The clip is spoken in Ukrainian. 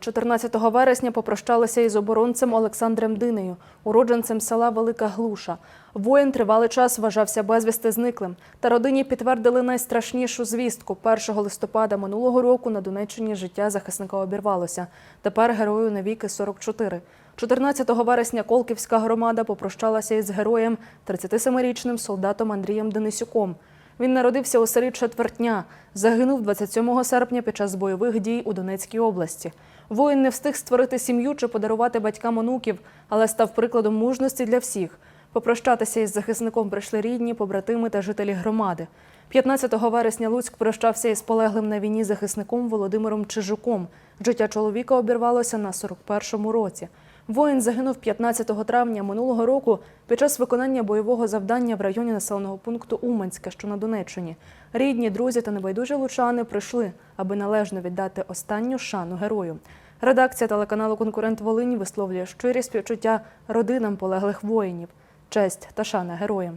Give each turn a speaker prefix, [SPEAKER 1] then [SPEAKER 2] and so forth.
[SPEAKER 1] 14 вересня попрощалися із оборонцем Олександром Динею, уродженцем села Велика Глуша. Воїн тривалий час вважався безвісти зниклим. Та родині підтвердили найстрашнішу звістку. 1 листопада минулого року на Донеччині життя захисника обірвалося. Тепер герою навіки 44. 14 вересня Колківська громада попрощалася із героєм 37-річним солдатом Андрієм Денисюком. Він народився у селі Четвертня. Загинув 27 серпня під час бойових дій у Донецькій області. Воїн не встиг створити сім'ю чи подарувати батькам онуків, але став прикладом мужності для всіх. Попрощатися із захисником прийшли рідні, побратими та жителі громади. 15 вересня Луцьк прощався із полеглим на війні захисником Володимиром Чижуком. Життя чоловіка обірвалося на 41-му році. Воїн загинув 15 травня минулого року під час виконання бойового завдання в районі населеного пункту Уманське, що на Донеччині. Рідні, друзі та небайдужі лучани прийшли, аби належно віддати останню шану герою. Редакція телеканалу Конкурент Волинь висловлює щирі співчуття родинам полеглих воїнів, честь та шана героям.